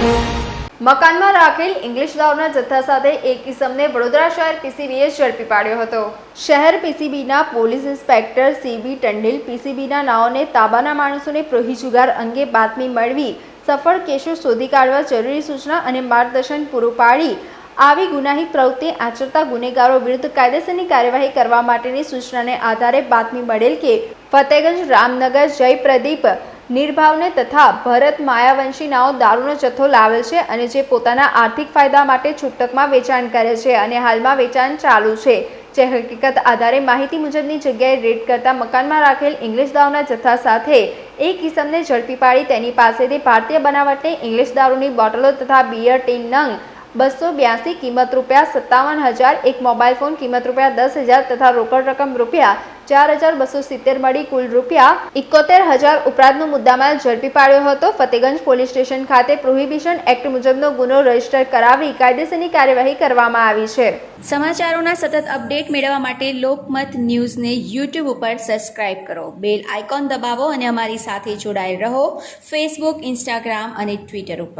મકાનમાં રાખેલ ઇંગ્લિશ દારૂના જથ્થા સાથે એક કિસમને વડોદરા શહેર પીસીબીએ ઝડપી પાડ્યો હતો. શહેર પીસીબીના police inspector C B Tandel પીસીબીના નાઓને તાબાના માણસોને પ્રોહી જુગાર અંગે બાતમી મળવી, સફળ કેસો શોધી કાઢવા જરૂરી સૂચના અને માર્ગદર્શન પૂરું પાડી, આવી ગુનાહી પ્રવૃત્તિ આચરતા ગુનેગારો વિરુદ્ધ કાયદેસરની કાર્યવાહી કરવા માટેની સૂચનાને આધારે બાતમી મળેલ કે ફતેગંજ રામનગર જય પ્રદીપ નિર્ભાવને તથા ભરત માયાવંશીનાઓ દારૂનો જથ્થો લાવે છે અને જે પોતાના આર્થિક ફાયદા માટે છૂટકમાં વેચાણ કરે છે અને હાલમાં વેચાણ ચાલુ છે. જે હકીકત આધારે માહિતી મુજબની જગ્યાએ રેડ કરતા મકાનમાં રાખેલ ઇંગ્લિશ દારૂના જથ્થા સાથે એક કિસમને ઝડપી પાડી તેની પાસેથી ભારતીય બનાવટની ઇંગ્લિશ દારૂની બોટલો તથા બિયર ટીન નંગ બસો બ્યાસી કિંમત રૂપિયા, સત્તાવન હજાર, એક મોબાઈલ ફોન કિંમત રૂપિયા, દસ હજાર તથા રોકડ રકમ રૂપિયા, ચાર હજાર બસો સિત્તેર મળી કુલ રૂપિયા ઇકોતેર હજાર ઉપરાંતનો મુદ્દામાલ ઝડપી પાડ્યો હતો. ફતેગંજ પોલીસ સ્ટેશન ખાતે પ્રોહિબિશન એક્ટ મુજબનો ગુનો રજિસ્ટર કરાવી કાયદેસરની કાર્યવાહી કરવામાં આવી છે. સમાચારોના સતત અપડેટ મેળવવા માટે લોકમત ન્યૂઝને યુટ્યુબ ઉપર સબસ્ક્રાઇબ કરો. બેલ આઇકોન દબાવો અને અમારી સાથે જોડાયેલ રહો. ફેસબુક, ઇન્સ્ટાગ્રામ અને ટ્વિટર ઉપર.